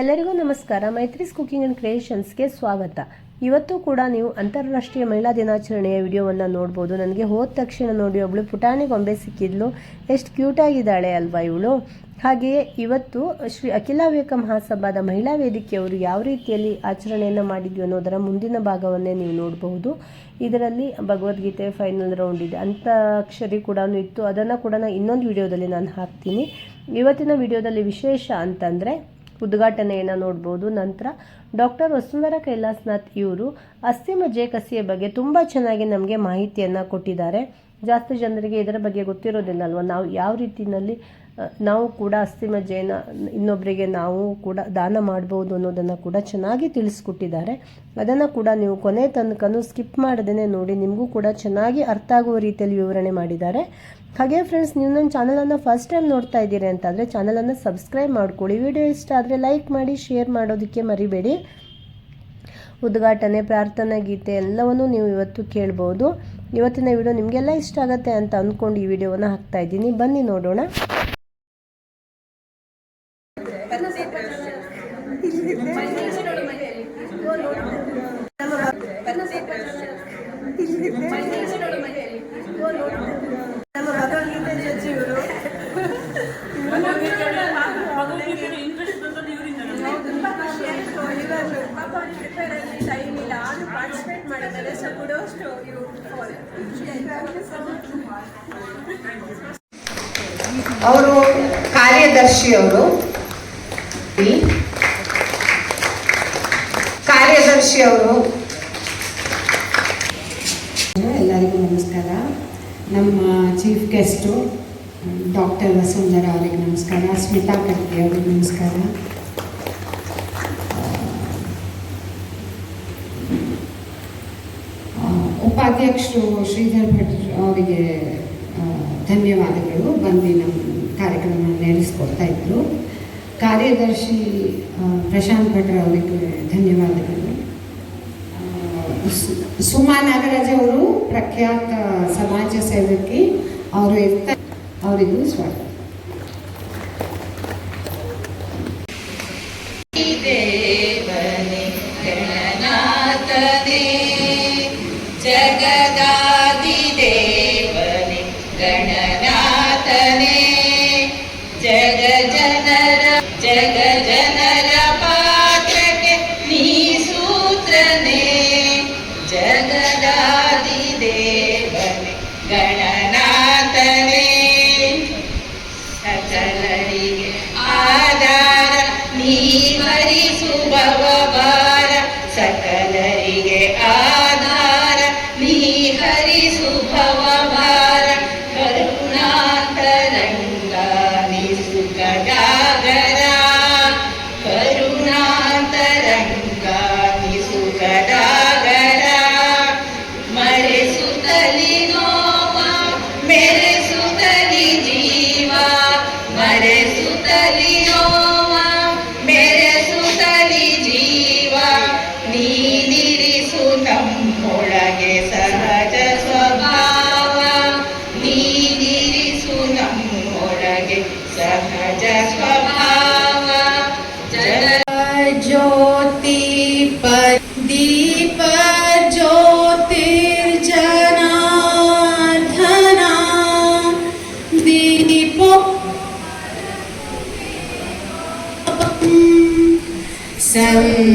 ಎಲ್ಲರಿಗೂ ನಮಸ್ಕಾರ. ಮೈತ್ರಿಸ್ cooking and ಕ್ರಿಯೇಷನ್ಸ್ಗೆ ಸ್ವಾಗತ. ಇವತ್ತು ಕೂಡ ನೀವು ಅಂತಾರಾಷ್ಟ್ರೀಯ ಮಹಿಳಾ ದಿನಾಚರಣೆಯ ವಿಡಿಯೋವನ್ನು ನೋಡ್ಬೋದು. ನನಗೆ ಹೋದ ತಕ್ಷಣ ನೋಡಿ ಒಬ್ಳು ಪುಟಾಣಿ ಗೊಂಬೆ ಸಿಕ್ಕಿದ್ಲು. ಎಷ್ಟು ಕ್ಯೂಟಾಗಿದ್ದಾಳೆ ಅಲ್ವಾ ಇವಳು? ಹಾಗೆಯೇ ಇವತ್ತು ಶ್ರೀ ಅಖಿಲ ವಿವೇಕ ಮಹಾಸಭಾದ ಮಹಿಳಾ ವೇದಿಕೆಯವರು ಯಾವ ರೀತಿಯಲ್ಲಿ ಆಚರಣೆಯನ್ನು ಮಾಡಿದ್ವಿ ಅನ್ನೋದರ ಮುಂದಿನ ಭಾಗವನ್ನೇ ನೀವು ನೋಡಬಹುದು. ಇದರಲ್ಲಿ ಭಗವದ್ಗೀತೆ ಫೈನಲ್ ರೌಂಡ್ ಇದೆ. ಅಂತಾಕ್ಷರಿ ಕೂಡ ಇತ್ತು. ಅದನ್ನು ಕೂಡ ನಾನು ಇನ್ನೊಂದು ವಿಡಿಯೋದಲ್ಲಿ ನಾನು ಹಾಕ್ತೀನಿ. ಇವತ್ತಿನ ವಿಡಿಯೋದಲ್ಲಿ ವಿಶೇಷ ಅಂತಂದರೆ ಉದ್ಘಾಟನೆಯನ್ನು ನೋಡ್ಬೋದು. ನಂತರ ಡಾಕ್ಟರ್ ವಸುಂಧರ ಕೈಲಾಸ್ನಾಥ್ ಇವರು ಅಸ್ಥಿ ಮಜ್ಜೆ ಕಸಿಯ ಬಗ್ಗೆ ತುಂಬ ಚೆನ್ನಾಗಿ ನಮಗೆ ಮಾಹಿತಿಯನ್ನು ಕೊಟ್ಟಿದ್ದಾರೆ. ಜಾಸ್ತಿ ಜನರಿಗೆ ಇದರ ಬಗ್ಗೆ ಗೊತ್ತಿರೋದಿಲ್ಲ ಅಲ್ವಾ ನಾವು ಯಾವ ರೀತಿಯಲ್ಲಿ ನಾವು ಕೂಡ ಅಸ್ಥಿ ಮಜ್ಜೆಯನ್ನು ಇನ್ನೊಬ್ಬರಿಗೆ ನಾವು ಕೂಡ ದಾನ ಮಾಡ್ಬೋದು ಅನ್ನೋದನ್ನು ಕೂಡ ಚೆನ್ನಾಗಿ ತಿಳಿಸ್ಕೊಟ್ಟಿದ್ದಾರೆ. ಅದನ್ನು ಕೂಡ ನೀವು ಕೊನೆ ತನಕನೂ ಸ್ಕಿಪ್ ಮಾಡದೇ ನೋಡಿ, ನಿಮಗೂ ಕೂಡ ಚೆನ್ನಾಗಿ ಅರ್ಥ ಆಗುವ ರೀತಿಯಲ್ಲಿ ವಿವರಣೆ ಮಾಡಿದ್ದಾರೆ. ಹಾಗೆ ಫ್ರೆಂಡ್ಸ್ ನೀವು ನನ್ನ ಚಾನಲನ್ನು ಫಸ್ಟ್ ಟೈಮ್ ನೋಡ್ತಾ ಇದ್ದೀರಿ ಅಂತಂದರೆ ಚಾನಲನ್ನು ಸಬ್ಸ್ಕ್ರೈಬ್ ಮಾಡ್ಕೊಳ್ಳಿ. ವಿಡಿಯೋ ಇಷ್ಟ ಆದರೆ ಲೈಕ್ ಮಾಡಿ ಶೇರ್ ಮಾಡೋದಕ್ಕೆ ಮರಿಬೇಡಿ. ಉದ್ಘಾಟನೆ, ಪ್ರಾರ್ಥನಾ, ಗೀತೆ ಎಲ್ಲವನ್ನು ನೀವು ಇವತ್ತು ಕೇಳ್ಬೋದು. ಇವತ್ತಿನ ವಿಡಿಯೋ ನಿಮಗೆಲ್ಲ ಇಷ್ಟ ಆಗುತ್ತೆ ಅಂತ ಅಂದ್ಕೊಂಡು ಈ ವಿಡಿಯೋವನ್ನು ಹಾಕ್ತಾ ಇದ್ದೀನಿ. ಬನ್ನಿ ನೋಡೋಣ ನಮ್ಮ ಭಗವದ್ಗೀತೆ ಜಡ್ಜಿ ಇವರು ತುಂಬಾ ಖುಷಿ ಆಯ್ತು ಇವರು ಪಾಪ ಅವ್ರಿಗೆ prepare ಅಲ್ಲಿ ಟೈಮ್ ಇಲ್ಲ ಆದ್ರೂ ಪಾರ್ಟಿಸಿಪೇಟ್ ಮಾಡಿದ್ದಾರೆ ಸೊ ಕುಡೋಷ್ಟು ಇವರು ಅವರು ಕಾರ್ಯದರ್ಶಿಯವರು ಕಾರ್ಯದರ್ಶಿಯವರು ಎಲ್ಲರಿಗೂ ನಮಸ್ಕಾರ. ನಮ್ಮ ಚೀಫ್ ಗೆಸ್ಟು ಡಾಕ್ಟರ್ ವಸುಂಧರ ಅವರಿಗೆ ನಮಸ್ಕಾರ. ಸ್ಮಿತಾ ಕಟ್ಟಿ ಅವರಿಗೆ ನಮಸ್ಕಾರ. ಉಪಾಧ್ಯಕ್ಷರು ಶ್ರೀಧರ್ ಭಟ್ ಅವರಿಗೆ ಧನ್ಯವಾದಗಳು. ಬಂದು ನಮ್ಮ ಕಾರ್ಯಕ್ರಮ ನಡೆಸ್ಕೊಡ್ತಾ ಇದ್ರು. ಕಾರ್ಯದರ್ಶಿ ಪ್ರಶಾಂತ್ ಭಟ್ರ ಅವರಿಗೆ ಧನ್ಯವಾದಗಳು. ಸುಮಾ ನಾಗರಾಜ್ ಅವರು ಪ್ರಖ್ಯಾತ ಸಮಾಜ ಸೇವಕಿ, ಅವರು ಇರ್ತಾರೆ ಅವರಿಗೂ ಸ್ವಾಗತ.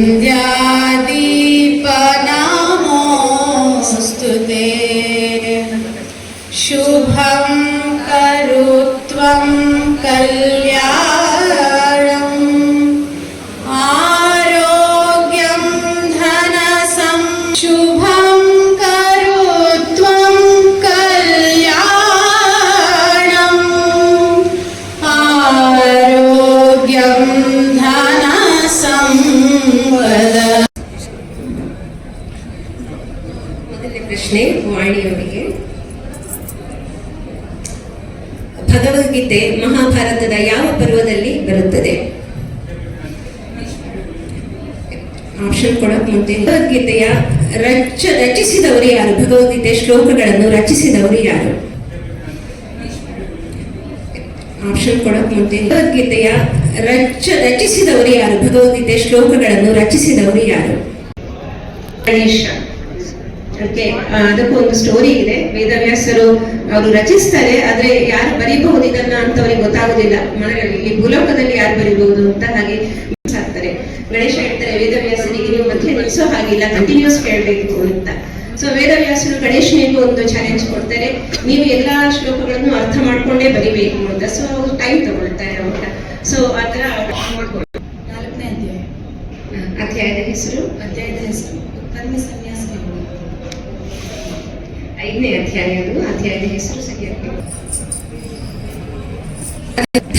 Yeah. ಪ್ರಶ್ನೆ ವಾಣಿಯವರಿಗೆ. ಭಗವದ್ಗೀತೆ ಮಹಾಭಾರತದ ಯಾವ ಪರ್ವದಲ್ಲಿ ಬರುತ್ತದೆ? ಆಪ್ಷನ್ ಕೊಡಕ್ ಮುಂದೆ ಭಗವದ್ಗೀತೆಯ ರಚ, ರಚಿಸಿದವರು ಯಾರು? ಭಗವದ್ಗೀತೆ ಶ್ಲೋಕಗಳನ್ನು ರಚಿಸಿದವರು ಯಾರು? ಆಪ್ಷನ್ ಕೊಡಕ್ ಮುಂದೆ ಭಗವದ್ಗೀತೆಯ ರಚ, ರಚಿಸಿದವರು ಯಾರು? ಭಗವದ್ಗೀತೆ ಶ್ಲೋಕಗಳನ್ನು ರಚಿಸಿದವರು ಯಾರು? ಗಣೇಶ. ಅದಕ್ಕೆ ಅದಕ್ಕೂ ಒಂದು ಸ್ಟೋರಿ ಇದೆ. ವೇದವ್ಯಾಸರು ಅವರು ರಚಿಸ್ತಾರೆ ಆದ್ರೆ ಯಾರು ಬರೀಬಹುದು ಇದನ್ನ ಅಂತವರಿಗೆ ಗೊತ್ತಾಗುದಿಲ್ಲ. ಮನೆಯಲ್ಲಿ ಈ ಭೂಲೋಕದಲ್ಲಿ ಯಾರು ಬರೀಬಹುದು ಅಂತ ಹಾಗೆ ಆಗ್ತಾರೆ ಗಣೇಶ ಹೇಳ್ತಾರೆ ವೇದವ್ಯಾಸರಿಗೆ ನೀವು ಮಧ್ಯೆ ನಿಲ್ಸೋ ಹಾಗಿಲ್ಲ ಕಂಟಿನ್ಯೂಸ್ ಕೇಳಬೇಕು ಅಂತ. ಸೊ ವೇದವ್ಯಾಸರು ಗಣೇಶನಿಗೂ ಒಂದು ಚಾಲೆಂಜ್ ಕೊಡ್ತಾರೆ ನೀವು ಎಲ್ಲಾ ಶ್ಲೋಕಗಳನ್ನು ಅರ್ಥ ಮಾಡ್ಕೊಂಡೇ ಬರಿಬೇಕು ಅಂತ. ಸೊ ಅವ್ರು ಟೈಮ್ ತಗೊಳ್ತಾರೆ ಅವಾಗ ಸೊ ಆತರ ನಾಲ್ಕನೇ ಅಧ್ಯಾಯ. ಅಧ್ಯಾಯದ ಹೆಸರು? ಅಧ್ಯಾಯದ ಹೆಸರು ಯೋಗ. ಐದನೇ ಅಧ್ಯಾಯ ಅದು ಅಧ್ಯಾಯದ ಹೆಸರು ಸರಿಯಾಗಿ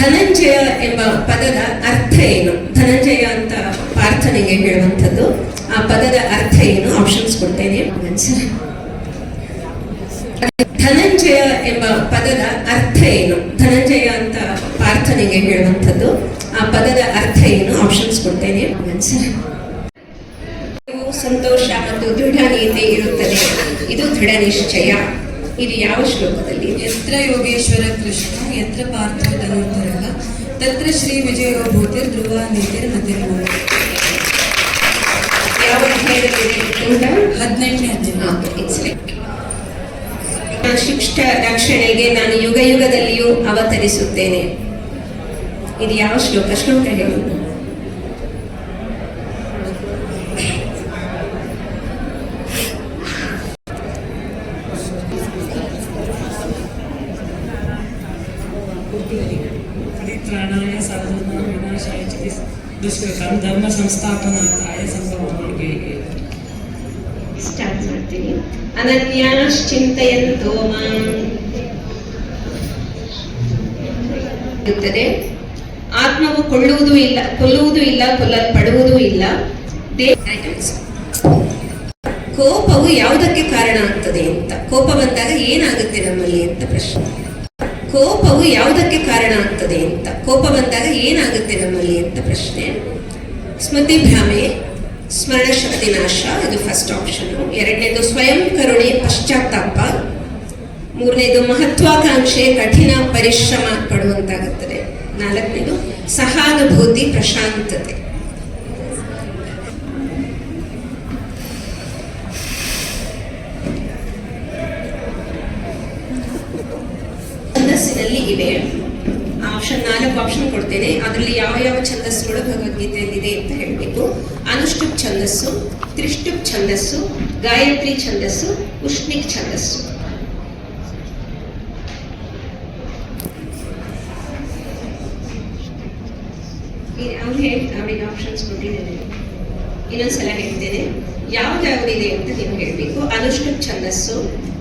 ಧನಂಜಯ ಎಂಬ ಪದದ ಅರ್ಥ ಏನು? ಧನಂಜಯ ಅಂತ ಪ್ರಾರ್ಥನೆಗೆ ಹೇಳುವಂಥದ್ದು. ಆ ಪದದ ಅರ್ಥ ಏನು? ಆಪ್ಷನ್ಸ್ ಕೊಡ್ತೇನೆ. ಧನಂಜಯ ಎಂಬ ಪದದ ಅರ್ಥ ಏನು? ಧನಂಜಯ ಅಂತ ಪ್ರಾರ್ಥನೆಗೆ ಹೇಳುವಂಥದ್ದು. ಆ ಪದದ ದೃಢ ನಿಶ್ಚಯ ಇದು ಯಾವ ಶ್ಲೋಕದಲ್ಲಿ? ಯತ್ರ ಯೋಗೇಶ್ವರ ಕೃಷ್ಣ ಯತ್ರ ಪಾರ್ಥ ಧನುರ್ಧರಃ ತತ್ರ ಶ್ರೀ ವಿಜಯ ಭೂತಿರ್ ಧ್ರುವ ನಿತ್ಯರ್ ಮಧ್ಯ ಯಾವ ಹದಿನೆಂಟನೇ ಶಿಷ್ಟ ರಕ್ಷಣೆಗೆ ನಾನು ಯುಗ ಯುಗದಲ್ಲಿಯೂ ಅವತರಿಸುತ್ತೇನೆ. ಇದು ಯಾವ ಶ್ಲೋಕ? ಶ್ಲೋಕ ಹೇಳು. ತಿಳಿಸ್ಬೇಕು ಧರ್ಮ ಸಂಸ್ಥಾಪನ ಕಾರ್ಯ ಸಂಭವ ಇರುತ್ತದೆ. ಆತ್ಮವು ಕೊಳ್ಳುವುದೂ ಇಲ್ಲ, ಕೊಲ್ಲುವುದೂ ಇಲ್ಲ, ಕೊಲ್ಲಲ್ಪಡುವುದೂ ಇಲ್ಲ. ಕೋಪವು ಯಾವುದಕ್ಕೆ ಕಾರಣ ಆಗ್ತದೆ ಅಂತ. ಕೋಪ ಬಂದಾಗ ಏನಾಗುತ್ತೆ ನಮ್ಮಲ್ಲಿ ಅಂತ ಪ್ರಶ್ನೆ. ಕೋಪವು ಯಾವುದಕ್ಕೆ ಕಾರಣ ಆಗ್ತದೆ ಅಂತ? ಕೋಪ ಬಂದಾಗ ಏನಾಗುತ್ತೆ ನಮ್ಮಲ್ಲಿ ಅಂತ ಪ್ರಶ್ನೆ. ಸ್ಮೃತಿ ಭ್ರಮೆ, ಸ್ಮರಣ ಶಕ್ತಿ ನಾಶ, ಇದು ಫಸ್ಟ್ ಆಪ್ಷನ್ ಎರಡನೇದು ಸ್ವಯಂ ಕರುಣೆ, ಪಶ್ಚಾತ್ತಾಪ. ಮೂರನೇದು ಮಹತ್ವಾಕಾಂಕ್ಷೆ, ಕಠಿಣ ಪರಿಶ್ರಮ ಪಡುವಂತಾಗುತ್ತದೆ. ನಾಲ್ಕನೇದು ಸಹಾನುಭೂತಿ, ಪ್ರಶಾಂತತೆ. ಇವೆ ಆಪ್ಷನ್ ನಾಲ್ಕು ಆಪ್ಷನ್ ಕೊಡ್ತೇನೆ. ಅದರಲ್ಲಿ ಯಾವ ಯಾವ ಛಂದಸ್ಸುಗಳು ಭಗವದ್ಗೀತೆಯಲ್ಲಿದೆ ಅಂತ ಹೇಳಬೇಕು. ಅನುಷ್ಠುಪ್ ಛಂದಸ್ಸು ತ್ರಿಷ್ಟುಪ್ ಛಂದಸ್ಸು, ಗಾಯತ್ರಿ ಛಂದಸ್ಸು, ಉಷ್ಣಿಕ್ ಛಂದಸ್ಸು. ಅವ್ರು ಹೇಳಿ ಅವರಿಗೆ ಆಪ್ಷನ್ಸ್ ಕೊಟ್ಟಿದ್ದೇನೆ. ಇನ್ನೊಂದ್ಸಲ ಹೇಳ್ತೇನೆ. ಯಾವ್ದಾವ್ದಿದೆ ಅಂತ ನೀವು ಹೇಳಬೇಕು. ಅನುಷ್ಠುಪ್ ಛಂದಸ್ಸು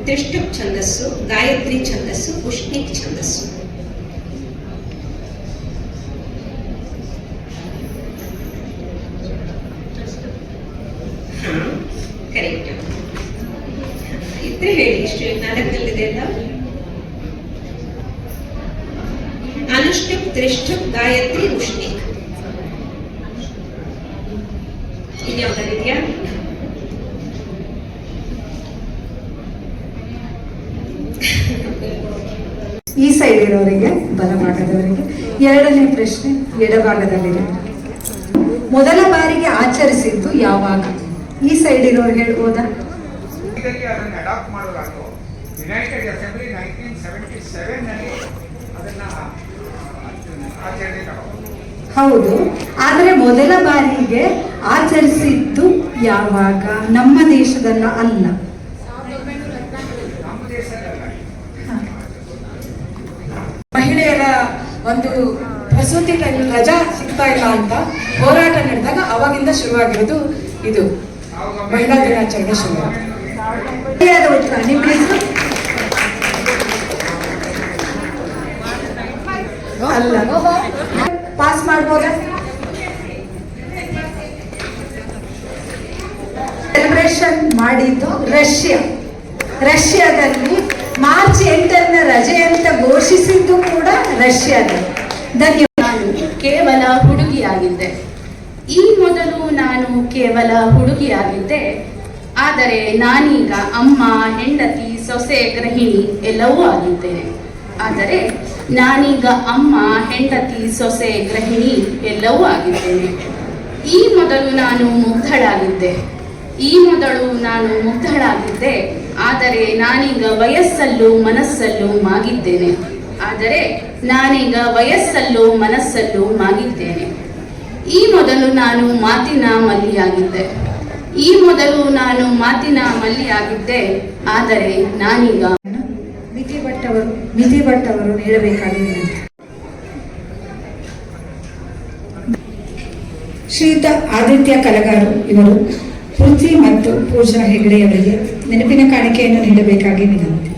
ತ್ರಿಷ್ಟುಪ್ ಛಂದಸ್ಸು, ಗಾಯತ್ರಿ ಛಂದಸ್ಸು, ಉಷ್ಣಿಕ್ ಛಂದಸ್ಸು. ಅನುಷ್ಠುಪ್ ತ್ರಿಷ್ಠುಪ್ ಗಾಯತ್ರಿ ಉಷ್ಣಿಕ್ ಈ ಸೈಡ್ ಇರೋರಿಗೆ ಬಲಭಾಗದವರಿಗೆ ಎರಡನೇ ಪ್ರಶ್ನೆ ಎಡಭಾಗದಲ್ಲಿದೆ. ಮೊದಲ ಬಾರಿಗೆ ಆಚರಿಸಿದ್ದು ಯಾವಾಗ? ಈ ಸೈಡ್ ಇರೋರು ಹೇಳ್ಬೋದಾ ಇದಕ್ಕೆ ಅದನ್ನು ಅಡಾಪ್ಟ್ ಮಾಡೋದಾದ್ರು ಯುನೈಟೆಡ್ ಅಸೆಂಬ್ಲಿ ನೈನ್ಟೀನ್ ಸೆವೆಂಟಿ ಸೆವೆನ್ನಲ್ಲಿ ಅದನ್ನು ಆಚರಣೆ ಹೌದು ಆದರೆ ಮೊದಲ ಬಾರಿಗೆ ಆಚರಿಸಿದ್ದು ಯಾವಾಗ? ನಮ್ಮ ದೇಶದಲ್ಲ ಅಲ್ಲ. ಮಹಿಳೆಯರ ಒಂದು ಪ್ರಸೂತಿ ಟೈಮ್ ರಜಾ ಸಿಗ್ತಾ ಇಲ್ಲ ಅಂತ ಹೋರಾಟ ನಡೆದಾಗ ಅವಾಗಿಂದ ಶುರುವಾಗಿರೋದು ಇದು. ಮಹಿಳಾ ದಿನಾಚರಣೆ ಶುರು. ಸರಿಯಾದ ಉತ್ತರ ನಿಮ್ಮ ಅಲ್ಲ. ಪಾಸ್ ಸೆಲೆಬ್ರೇಷನ್ ಮಾಡಿದ್ದು ರಷ್ಯಾ. ರಷ್ಯಾದಲ್ಲಿ ಮಾರ್ಚ್ ಎಂಟನ್ನ ರಜೆ ಅಂತ ಘೋಷಿಸಿದ್ದು ಕೂಡ ರಷ್ಯಾದಲ್ಲಿ. ಧನ್ಯವಾದ. ಕೇವಲ ಹುಡುಗಿಯಾಗಿದ್ದೆ. ಈ ಮೊದಲು ನಾನು ಕೇವಲ ಹುಡುಗಿಯಾಗಿದ್ದೆ. ಆದರೆ ನಾನೀಗ ಅಮ್ಮ, ಹೆಂಡತಿ, ಸೊಸೆ, ಗೃಹಿಣಿ ಎಲ್ಲವೂ ಆಗಿದ್ದೇನೆ. ಆದರೆ ನಾನೀಗ ಅಮ್ಮ, ಹೆಂಡತಿ, ಸೊಸೆ, ಗೃಹಿಣಿ ಎಲ್ಲವೂ ಆಗಿದ್ದೇನೆ. ಈ ಮೊದಲು ನಾನು ಮುಗ್ಧಳಾಗಿದ್ದೆ. ಈ ಮೊದಲು ನಾನು ಮುಗ್ಧಳಾಗಿದ್ದೆ. ಆದರೆ ನಾನೀಗ ವಯಸ್ಸಲ್ಲೂ ಮನಸ್ಸಲ್ಲೂ ಮಾಗಿದ್ದೇನೆ. ಆದರೆ ನಾನೀಗ ವಯಸ್ಸಲ್ಲೂ ಮನಸ್ಸಲ್ಲೂ ಮಾಗಿದ್ದೇನೆ. ಈ ಮೊದಲು ನಾನು ಮಾತಿನ ಮಲ್ಲಿಯಾಗಿದ್ದೆ. ಈ ಮೊದಲು ನಾನು ಮಾತಿನ ಮಲ್ಲಿಯಾಗಿದ್ದೆ. ಆದರೆ ನಾನೀಗ ಮಿತಿ ನಿಧಿ ಭಟ್ ಅವರು ನೀಡಬೇಕಾಗಿದೆ ಶ್ರೀಯುತ ಆದಿತ್ಯ ಕಲಗಾರು ಇವರು ಪೃಥ್ವಿ ಮತ್ತು ಪೂಜಾ ಹೆಗಡೆಯವರಿಗೆ ನೆನಪಿನ ಕಾಣಿಕೆಯನ್ನು ನೀಡಬೇಕಾಗಿ ವಿನಂತಿ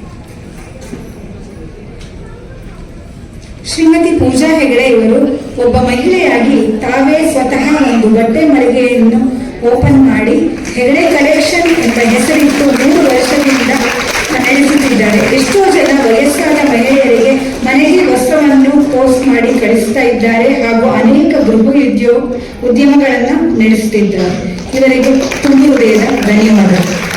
ಶ್ರೀಮತಿ ಪೂಜಾ ಹೆಗಡೆ ಇವರು ಒಬ್ಬ ಮಹಿಳೆಯಾಗಿ ತಾವೇ ಸ್ವತಃ ಒಂದು ಬಟ್ಟೆ ಮಳಿಗೆಯನ್ನು ಓಪನ್ ಮಾಡಿ ಹೆಗಡೆ ಕಲೆಕ್ಷನ್ ಎಂಬ ಹೆಸರಿಟ್ಟು ಮೂರು ವರ್ಷದಿಂದ ನಡೆಸುತ್ತಿದ್ದಾರೆ ಎಷ್ಟೋ ಜನ ವಯಸ್ಸಾದ ಮಹಿಳೆಯರಿಗೆ ಮನೆಗೆ ವಸ್ತ್ರವನ್ನು ಪೋಸ್ಟ್ ಮಾಡಿ ಕಳಿಸ್ತಾ ಇದ್ದಾರೆ ಹಾಗೂ ಅನೇಕ ಗೃಹ ಉದ್ಯೋಗ ಉದ್ಯಮಗಳನ್ನು ನಡೆಸುತ್ತಿದ್ದಾರೆ ಇವರಿಗೆ ತುಂಬು ಹೃದಯದ ಧನ್ಯವಾದಗಳು.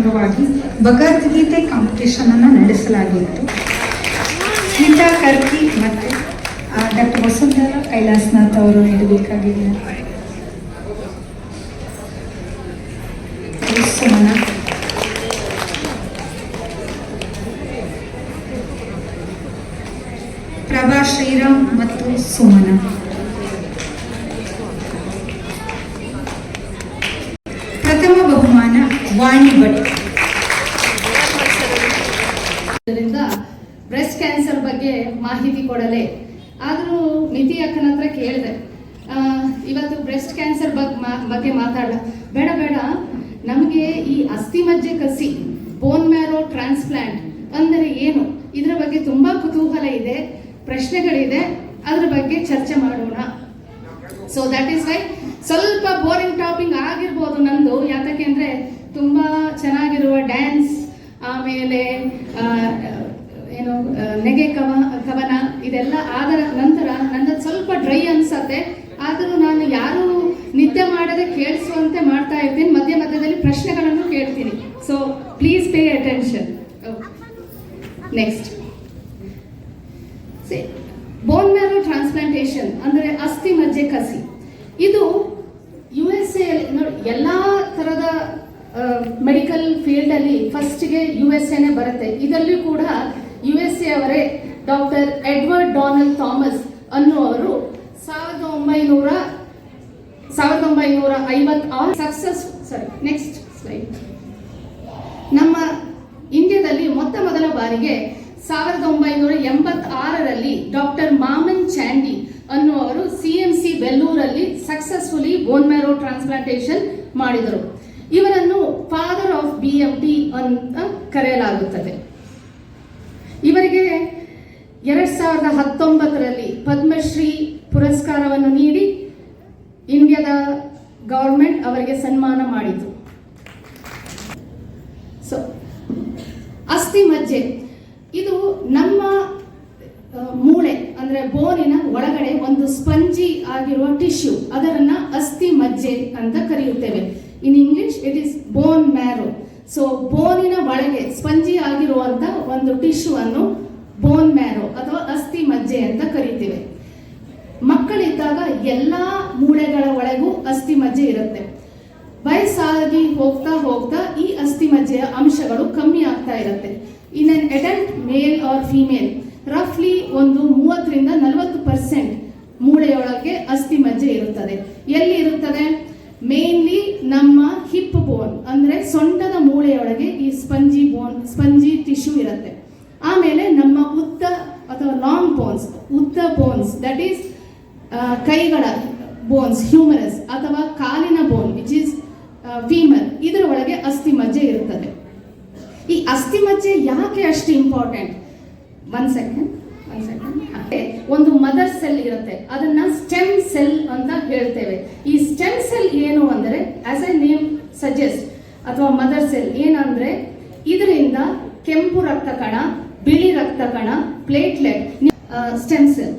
ಅಂಗವಾಗಿ ಭಗವದ್ಗೀತೆ ಕಾಂಪಿಟೇಷನ್ ಅನ್ನು ನಡೆಸಲಾಗಿತ್ತು. ಹಿಂತಾ ಕರ್ಕಿ ಮತ್ತು ಡಾಕ್ಟರ್ ವಸುಂಧರಾ ಕೈಲಾಸನಾಥ್ ಅವರು ನೀಡಬೇಕಾಗಿದೆ ಸುಮನ ಪ್ರಭಾ ಶ್ರೀರಾಮ್ ಮತ್ತು ಸುಮನ. ವಾಣಿ ಭಟ್ ಬ್ರೆಸ್ಟ್ ಕ್ಯಾನ್ಸರ್ ಬಗ್ಗೆ ಮಾಹಿತಿ ಕೊಡಲೆ. ಆದರೂ ಮಿತಿ ಅಕ್ಕನ ಹತ್ರ ಕೇಳಿದೆ. ಇವತ್ತು ಬ್ರೆಸ್ಟ್ ಕ್ಯಾನ್ಸರ್ ಬಗ್ಗೆ ಮಾತಾಡೋಣ ಬೇಡ ಬೇಡ. ನಮಗೆ ಈ ಅಸ್ಥಿ ಮಜ್ಜೆ ಕಸಿ ಬೋನ್ ಮ್ಯಾರೋ ಟ್ರಾನ್ಸ್ಪ್ಲಾಂಟ್ ಅಂದರೆ ಏನು? ಇದರ ಬಗ್ಗೆ ತುಂಬ ಕುತೂಹಲ ಇದೆ, ಪ್ರಶ್ನೆಗಳಿದೆ. ಅದ್ರ ಬಗ್ಗೆ ಚರ್ಚೆ ಮಾಡೋಣ. ಸೊ ದಟ್ ಈಸ್ ವೈ ಸ್ವಲ್ಪ ಬೋರಿಂಗ್ ಟಾಪಿಂಗ್ ಆಗಿರ್ಬೋದು ನಂದು. ಯಾತಕ್ಕೆ ಅಂದರೆ ತುಂಬ ಚೆನ್ನಾಗಿರುವ ಡ್ಯಾನ್ಸ್ ಆಮೇಲೆ ಏನು ನೆಗೆ ಕವ, ಕವನ, ಇದೆಲ್ಲ ಆದರ ನಂತರ ನನ್ನದು ಸ್ವಲ್ಪ ಡ್ರೈ ಅನ್ಸತ್ತೆ. ಆದರೂ ನಾನು ಯಾರು ನಿದ್ದೆ ಮಾಡದೆ ಕೇಳಿಸುವಂತೆ ಮಾಡ್ತಾ ಇರ್ತೀನಿ. ಮಧ್ಯ ಮಧ್ಯದಲ್ಲಿ ಪ್ರಶ್ನೆಗಳನ್ನು ಕೇಳ್ತೀನಿ. So please pay attention next bone marrow transplantation ಅಂದರೆ ಅಸ್ಥಿ ಮಜ್ಜೆ ಕಸಿ. ಇದು ಯು ಎಸ್ ಎಲ್ಲಿ ನೋಡಿ, ಎಲ್ಲ ಥರದ ಮೆಡಿಕಲ್ ಫೀಲ್ಡಲ್ಲಿ ಫಸ್ಟ್ಗೆ ಯು ಎಸ್ ಎನೇ ಬರುತ್ತೆ. ಇದರಲ್ಲಿ ಕೂಡ ಯು ಎಸ್ ಎ ಅವರೇ ಡಾಕ್ಟರ್ ಎಡ್ವರ್ಡ್ ಡಾನಲ್ಡ್ ಥಾಮಸ್ ಅನ್ನುವರು ಸಾವಿರದ ಒಂಬೈನೂರ ಸಾವಿರದ ಒಂಬೈನೂರ ಐವತ್ತಾರು ಸಕ್ಸಸ್ ಸಾರಿ ನೆಕ್ಸ್ಟ್ ಸ್ಲೈಡ್ ನಮ್ಮ ಇಂಡಿಯಾದಲ್ಲಿ ಮೊತ್ತ ಮೊದಲ ಬಾರಿಗೆ ಸಾವಿರದ ಒಂಬೈನೂರ ಎಂಬತ್ತಾರರಲ್ಲಿ ಡಾಕ್ಟರ್ ಮಾಮನ್ ಚಾಂಡಿ ಅನ್ನುವರು ಸಿ ಎಂ ಸಿ ಬೆಲ್ಲೂರಲ್ಲಿ ಸಕ್ಸಸ್ಫುಲಿ ಬೋನ್ ಟ್ರಾನ್ಸ್ಪ್ಲಾಂಟೇಶನ್ ಮಾಡಿದರು. ಇವರನ್ನು father of B M T ಅಂತ ಕರೆಯಲಾಗುತ್ತದೆ. ಇವರಿಗೆ ಎರಡ್ ಸಾವಿರದ ಹತ್ತೊಂಬತ್ತರಲ್ಲಿ ಪದ್ಮಶ್ರೀ ಪುರಸ್ಕಾರವನ್ನು ನೀಡಿ ಇಂಡಿಯಾದ ಗೌರ್ಮೆಂಟ್ ಅವರಿಗೆ ಸನ್ಮಾನ ಮಾಡಿತು. ಸೊ ಅಸ್ಥಿ ಮಜ್ಜೆ. ಇದು ನಮ್ಮ ಮೂಳೆ, ಅಂದ್ರೆ ಬೋನಿನ ಒಳಗಡೆ ಒಂದು ಸ್ಪಂಜಿ ಆಗಿರುವ ಟಿಶ್ಯೂ, ಅದರನ್ನ ಅಸ್ಥಿ ಮಜ್ಜೆ ಅಂತ ಕರೆಯುತ್ತೇವೆ. In English it is bone marrow so ಬೋನಿನ ಒಳಗೆ ಸ್ಪಂಜಿ ಆಗಿರುವಂತ ಒಂದು ಟಿಶ್ಯೂ ಅನ್ನು ಬೋನ್ ಮ್ಯಾರೋ ಅಥವಾ ಅಸ್ಥಿ ಮಜ್ಜೆ ಅಂತ ಕರಿತೇವೆ. ಮಕ್ಕಳಿದ್ದಾಗ ಎಲ್ಲಾ ಮೂಳೆಗಳ ಒಳಗೂ ಅಸ್ಥಿ ಮಜ್ಜೆ ಇರುತ್ತೆ. ವಯಸ್ಸಾಗಿ ಹೋಗ್ತಾ ಹೋಗ್ತಾ ಈ ಅಸ್ಥಿ ಮಜ್ಜೆಯ ಅಂಶಗಳು ಕಮ್ಮಿ ಆಗ್ತಾ ಇರುತ್ತೆ. In an adult male or female ರಫ್ಲಿ ಒಂದು ಮೂವತ್ತರಿಂದ ನಲವತ್ತು ಪರ್ಸೆಂಟ್ ಮೂಳೆಯೊಳಗೆ ಅಸ್ಥಿ ಮಜ್ಜೆ ಇರುತ್ತದೆ. ಎಲ್ಲಿ ಇರುತ್ತದೆ? ಮೇನ್ಲಿ ನಮ್ಮ ಹಿಪ್ ಬೋನ್ ಅಂದ್ರೆ ಸೊಂಟದ ಮೂಳೆಯೊಳಗೆ ಈ ಸ್ಪಂಜಿ ಬೋನ್ ಸ್ಪಂಜಿ ಟಿಶ್ಯೂ ಇರುತ್ತೆ. ಆಮೇಲೆ ನಮ್ಮ ಉದ್ದ ಅಥವಾ ಲಾಂಗ್ ಬೋನ್ಸ್ ಉದ್ದ ಬೋನ್ಸ್ ದಟ್ ಈಸ್ ಕೈಗಳ ಬೋನ್ಸ್ ಹ್ಯೂಮರಸ್ ಅಥವಾ ಕಾಲಿನ ಬೋನ್ ವಿಚ್ ಇಸ್ ಫೀಮರ್ ಇದರ ಒಳಗೆ ಅಸ್ಥಿ ಇರ್ತದೆ. ಈ ಅಸ್ಥಿ ಮಜ್ಜೆ ಯಾಕೆ ಅಷ್ಟು ಇಂಪಾರ್ಟೆಂಟ್ ಒನ್ ಸೆಕೆಂಡ್ ಒಂದು ಮದರ್ ಸೆಲ್ ಇರುತ್ತೆ. ಅದನ್ನ ಸ್ಟೆಮ್ ಸೆಲ್ ಅಂತ ಹೇಳ್ತೇವೆ. ಈ ಸ್ಟೆಮ್ ಸೆಲ್ ಏನು ಅಂದರೆ ಆಸ್ ಎ ನೇಮ್ ಸಜೆಸ್ಟ್ ಅಥವಾ ಮದರ್ ಸೆಲ್ ಏನಂದ್ರೆ, ಇದರಿಂದ ಕೆಂಪು ರಕ್ತ ಕಣ, ಬಿಳಿ ರಕ್ತ ಕಣ platelet stem cell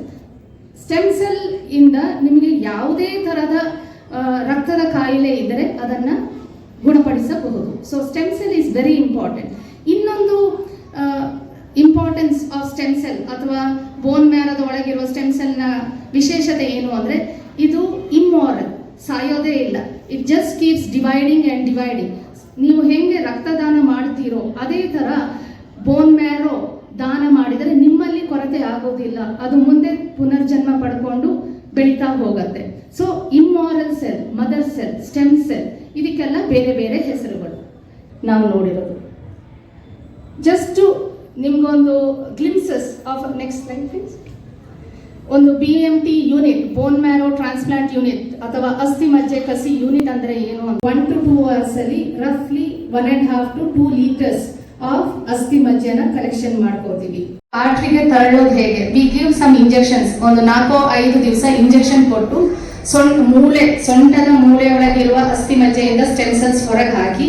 stem cell ಇಂದ ನಿಮಗೆ ಯಾವುದೇ ತರಹದ ರಕ್ತದ ಕಾಯಿಲೆ ಇದ್ದರೆ ಅದನ್ನ ಗುಣಪಡಿಸಬಹುದು. So stem cell is very important ಇನ್ನೊಂದು ಇಂಪಾರ್ಟೆನ್ಸ್ ಆಫ್ ಸ್ಟೆಮ್ ಸೆಲ್ ಅಥವಾ ಬೋನ್ ಮ್ಯಾರದ ಒಳಗಿರುವ ಸ್ಟೆಮ್ ಸೆಲ್ನ ವಿಶೇಷತೆ ಏನು ಅಂದರೆ, ಇದು ಇಮ್ಮಾರಲ್ ಸಾಯೋದೇ ಇಲ್ಲ. It just keeps dividing and dividing ನೀವು ಹೆಂಗೆ ರಕ್ತದಾನ ಮಾಡ್ತೀರೋ, ಅದೇ ಥರ ಬೋನ್ ಮ್ಯಾರೋ ದಾನ ಮಾಡಿದರೆ ನಿಮ್ಮಲ್ಲಿ ಕೊರತೆ ಆಗೋದಿಲ್ಲ. ಅದು ಮುಂದೆ ಪುನರ್ಜನ್ಮ ಪಡ್ಕೊಂಡು ಬೆಳೀತಾ ಹೋಗುತ್ತೆ. So immortal cell mother cell stem cell ಇದಕ್ಕೆಲ್ಲ ಬೇರೆ ಬೇರೆ ಹೆಸರುಗಳು. ನಾವು ನೋಡಿರೋದು. ಜಸ್ಟ್ ನಿಮ್ಗೊಂದು ಗ್ಲಿಮ್ಸಸ್ ಆಫ್ ನೆಕ್ಸ್ಟ್ ಲೈಫ್ ಒಂದು B M T unit bone marrow transplant unit ಅಥವಾ ಅಸ್ಥಿ ಮಜ್ಜೆ ಕಸಿ ಯೂನಿಟ್ ಅಂದ್ರೆ ಏನು ಒನ್ ಟು ಟೂ ಅವರ್ಸ್ ಅಲ್ಲಿ ರಫ್ಲಿ one and half to two liters of ಅಸ್ಥಿ ಮಜ್ಜೆನ ಕಲೆಕ್ಷನ್ ಮಾಡ್ಕೋತೀವಿ. ಆರ್ಟ್ರಿಗೆ ತರಳೋದು ಹೇಗೆ? ವಿ ಗಿವ್ ಸಮ್ ಇಂಜೆಕ್ಷನ್ಸ್ ಒಂದು ನಾಲ್ಕು ಐದು ದಿವಸ ಇಂಜೆಕ್ಷನ್ ಕೊಟ್ಟು ಸೊಂಟ ಮೂಳೆ, ಸೊಂಟದ ಮೂಳೆ ಒಳಗಿರುವ ಅಸ್ಥಿ ಮಜ್ಜೆಯಿಂದ ಸ್ಟೆನ್ಸಲ್ಸ್ ಹೊರಗೆ ಹಾಕಿ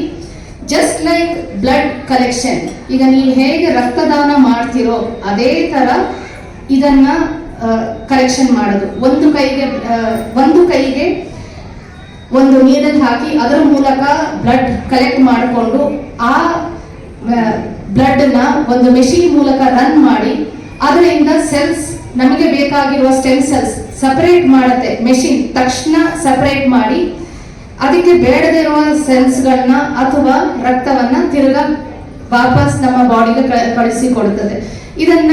ಜಸ್ಟ್ ಲೈಕ್ ಬ್ಲಡ್ ಕಲೆಕ್ಷನ್ ಈಗ ನೀವು ಹೇಗೆ ರಕ್ತದಾನ ಮಾಡ್ತಿರೋ, ಅದೇ ತರ ಇದನ್ನ ಕಲೆಕ್ಷನ್ ಮಾಡೋದು. ಒಂದು ಕೈಗೆ ಒಂದು ಕೈಗೆ ಒಂದು ನೀರಲ್ಲಿ ಹಾಕಿ ಅದರ ಮೂಲಕ ಬ್ಲಡ್ ಕಲೆಕ್ಟ್ ಮಾಡಿಕೊಂಡು ಆ ಬ್ಲಡ್ನ ಒಂದು ಮೆಷಿನ್ ಮೂಲಕ ರನ್ ಮಾಡಿ ಅದರಿಂದ ಸೆಲ್ಸ್ ನಮಗೆ ಬೇಕಾಗಿರುವ ಸ್ಟೆಮ್ ಸೆಲ್ಸ್ ಸಪರೇಟ್ ಮಾಡುತ್ತೆ. ಮೆಷಿನ್ ತಕ್ಷಣ ಸಪರೇಟ್ ಮಾಡಿ ಅದಕ್ಕೆ ಬೇಡದೇ ಇರುವ ಸೆಲ್ಸ್ಗಳನ್ನ ಅಥವಾ ರಕ್ತವನ್ನ ತಿರುಗಾ ವಾಪಸ್ ನಮ್ಮ ಬಾಡಿಗೆ ಕಳಿಸಿಕೊಡುತ್ತದೆ. ಇದನ್ನ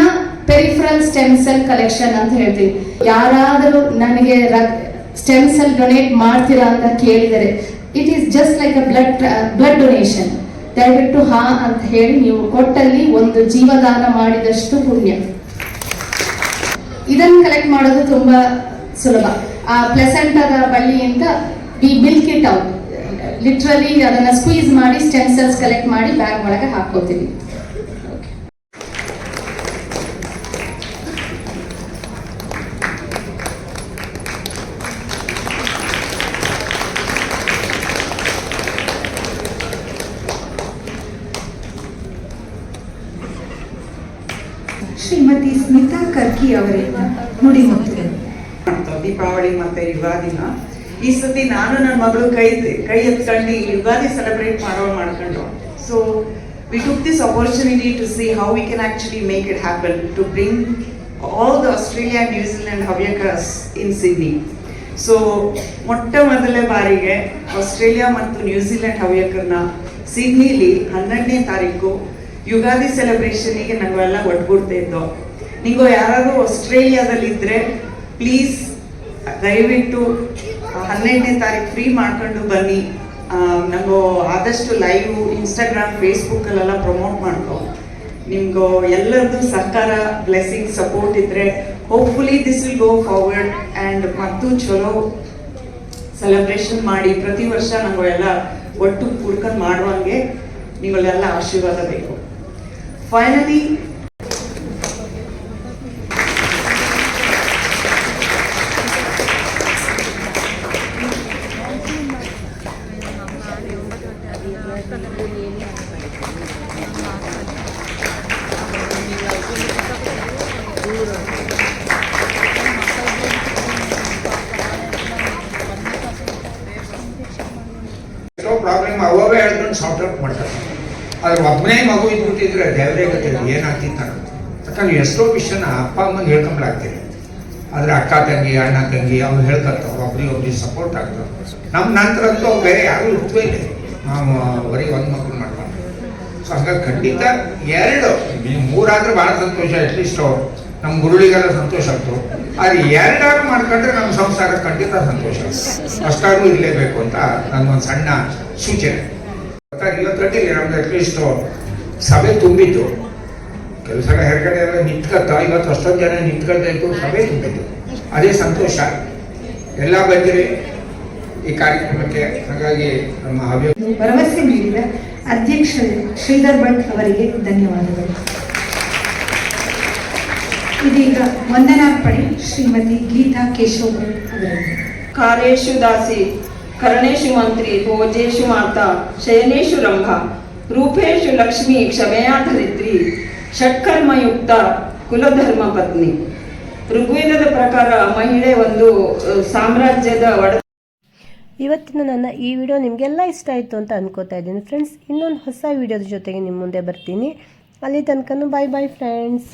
ಪೆರಿಫರಲ್ ಸ್ಟೆಮ್ ಸೆಲ್ ಕಲೆಕ್ಷನ್ ಅಂತ ಹೇಳ್ತೀವಿ. ಯಾರಾದರೂ ನನಗೆ ಸ್ಟೆಮ್ ಸೆಲ್ ಡೊನೇಟ್ ಮಾಡ್ತೀರಾ ಅಂತ ಕೇಳಿದರೆ it is just like uh blood blood donation ದಯವಿಟ್ಟು ಹಾ ಅಂತ ಹೇಳಿ ನೀವು ಕೊಟ್ಟಲ್ಲಿ ಒಂದು ಜೀವದಾನ ಮಾಡಿದಷ್ಟು ಪುಣ್ಯ. ಇದನ್ನು ಕಲೆಕ್ಟ್ ಮಾಡೋದು ತುಂಬಾ ಸುಲಭ. ಆ ಪ್ಲೆಸೆಂಟದ ಬಳ್ಳಿಯಿಂದ be milk it out literally ಅದನ್ನ ಸ್ಕ್ವೀಸ್ ಮಾಡಿ ಸ್ಟೆಮ್ ಸೆಲ್ಸ್ ಕಲೆಕ್ಟ್ ಮಾಡಿ ಬ್ಯಾಗ್ ಒಳಗೆ ಹಾಕೋತೀವಿ ಸ್ಮಿತಾ ನುಡಿ ದೀಪಾವಳಿ ಮತ್ತೆ ಯುಗಾದಿನ ಈ ಸತಿ ನಾನು ನನ್ನ ಮಗಳು ಕೈ ಕೈ ಎತ್ಕೊಂಡು ಯುಗಾದಿ ಸೆಲೆಬ್ರೇಟ್ ಮಾಡೋ ಮಾಡ್ಕೊಂಡು. So we took this opportunity to see how we can actually make it happen to bring all the Australia New Zealand Havyakas in Sydney so ಮೊಟ್ಟ ಮೊದಲ ಬಾರಿಗೆ ಆಸ್ಟ್ರೇಲಿಯಾ ಮತ್ತು ನ್ಯೂಜಿಲೆಂಡ್ ಹವ್ಯಕರನ್ನ ಸಿಡ್ನಿಲಿ ಹನ್ನೆರಡನೇ ತಾರೀಕು ಯುಗಾದಿ ಸೆಲೆಬ್ರೇಷನ್ಗೆ ನಾವೆಲ್ಲ ಒಟ್ಗೂಡ್ತಾ ಇದ್ದೋ. ನೀವು ಯಾರಾದರೂ ಆಸ್ಟ್ರೇಲಿಯಾದಲ್ಲಿ ಇದ್ದರೆ ಪ್ಲೀಸ್ ದಯವಿಟ್ಟು ಹನ್ನೆರಡನೇ ತಾರೀಕು ಫ್ರೀ ಮಾಡ್ಕೊಂಡು ಬನ್ನಿ. ನಮಗೂ ಆದಷ್ಟು ಲೈವ್ ಇನ್ಸ್ಟಾಗ್ರಾಮ್ ಫೇಸ್ಬುಕ್ಕಲ್ಲೆಲ್ಲ ಪ್ರಮೋಟ್ ಮಾಡ್ಕೊ. ನಿಮ್ಗೂ ಎಲ್ಲರದ್ದು ಸರ್ಕಾರ ಬ್ಲೆಸ್ಸಿಂಗ್ ಸಪೋರ್ಟ್ ಇದ್ದರೆ hopefully this will go forward and ಮತ್ತು ಚಲೋ ಸೆಲೆಬ್ರೇಷನ್ ಮಾಡಿ ಪ್ರತಿ ವರ್ಷ ನಾವು ಎಲ್ಲ ಒಟ್ಟು ಕುಡ್ಕೊಂಡು ಮಾಡುವಂಗೆ ನಿಮ್ಮಲ್ಲೆಲ್ಲ ಆಶೀರ್ವಾದ ಬೇಕು. ಫೈನಲಿ ಯಾಕಂದ್ರೆ ಎಷ್ಟೋ ವಿಷಯನ ಅಪ್ಪ ಅಮ್ಮನ ಹೇಳ್ಕೊಂಬಲಾಗ್ತೀವಿ ಆದರೆ ಅಕ್ಕ ತಂಗಿ, ಅಣ್ಣ ತಂಗಿ ಅವ್ನು ಹೇಳ್ಕೊತಾವ ಒಬ್ರಿಗೆ ಒಬ್ರಿಗೆ ಸಪೋರ್ಟ್ ಆಗ್ತಾವ ನಮ್ಮ ನಂತರ ಅಂತೂ ಬೇರೆ ಯಾರು ಹುಟ್ಟುವೇ ಇಲ್ಲ. ನಾವು ಬರೀ ಒಂದು ಮಕ್ಕಳು ಮಾಡ್ಕೊಂಡು. ಸೊ ಹಂಗಾಗಿ ಖಂಡಿತ ಎರಡು ಮೂರಾದರೂ ಭಾಳ ಸಂತೋಷ ಅಟ್ಲೀಸ್ಟ್ ನಮ್ಮ ಗುರುಳಿಗೆಲ್ಲ ಸಂತೋಷ ಆಗ್ತು ಆದರೆ ಎರಡಾರು ಮಾಡ್ಕೊಂಡ್ರೆ ನಮ್ಮ ಸಂಸಾರ ಖಂಡಿತ ಸಂತೋಷ ಅಷ್ಟಾದ್ರೂ ಇರಲೇಬೇಕು ಅಂತ ನನ್ನೊಂದು ಸಣ್ಣ ಸೂಚನೆ. ನಮ್ದು ಅಟ್ಲೀಸ್ಟ್ ಸಭೆ ತುಂಬಿತ್ತು. ಕೆಲವು ಸಲ ಹೊರಗಡೆ ಎಲ್ಲ ನಿಂತ್ಕೊತ ಇವತ್ತು ಅಷ್ಟೊಂದು ಜನ ನಿಂತ್ಕೊಳ್ತಾ ಇತ್ತು ಸಭೆ ತುಂಬಿತ್ತು. ಅದೇ ಸಂತೋಷ. ಎಲ್ಲ ಬಂದಿರಿ ಈ ಕಾರ್ಯಕ್ರಮಕ್ಕೆ. ಹಾಗಾಗಿ ನಮ್ಮ ಹವ್ಯ ಭರವಸೆ ನೀಡಿದ ಅಧ್ಯಕ್ಷ ಶ್ರೀಧರ್ ಭಟ್ ಅವರಿಗೆ ಧನ್ಯವಾದಗಳು. ಇದೀಗ ವಂದನಾರ್ಪಣೆ ಶ್ರೀಮತಿ ಗೀತಾ ಕೇಶವ ಭಟ್ ಅವರಿಗೆ ಕಾಲೇಶು ದಾಸಿ ಕರ್ಣೇಶು ಮಂತ್ರಿ ಭೋಜೇಶು ಮಾತಾ ಶಯನೇಶು ರಂಭ ರೂಪೇಶು ಲಕ್ಷ್ಮಿ ಕ್ಷಮೆಯಾ ಧರಿತ್ರಿ ಷಟ್ಕರ್ಮಯುಕ್ತ ಕುಲಧರ್ಮ ಪತ್ನಿ. ಋಗ್ವೇದದ ಪ್ರಕಾರ ಮಹಿಳೆ ಒಂದು ಸಾಮ್ರಾಜ್ಯದ ಒಡ ಇವತ್ತಿನ ನನ್ನ ಈ ವಿಡಿಯೋ ನಿಮಗೆಲ್ಲ ಇಷ್ಟ ಆಯಿತು ಅಂತ ಅನ್ಕೋತಾ ಇದ್ದೀನಿ. ಫ್ರೆಂಡ್ಸ್, ಇನ್ನೊಂದು ಹೊಸ ವಿಡಿಯೋದ ಜೊತೆಗೆ ನಿಮ್ಮ ಮುಂದೆ ಬರ್ತೀನಿ. ಅಲ್ಲಿ ತನಕನೂ ಬಾಯ್ ಬಾಯ್ ಫ್ರೆಂಡ್ಸ್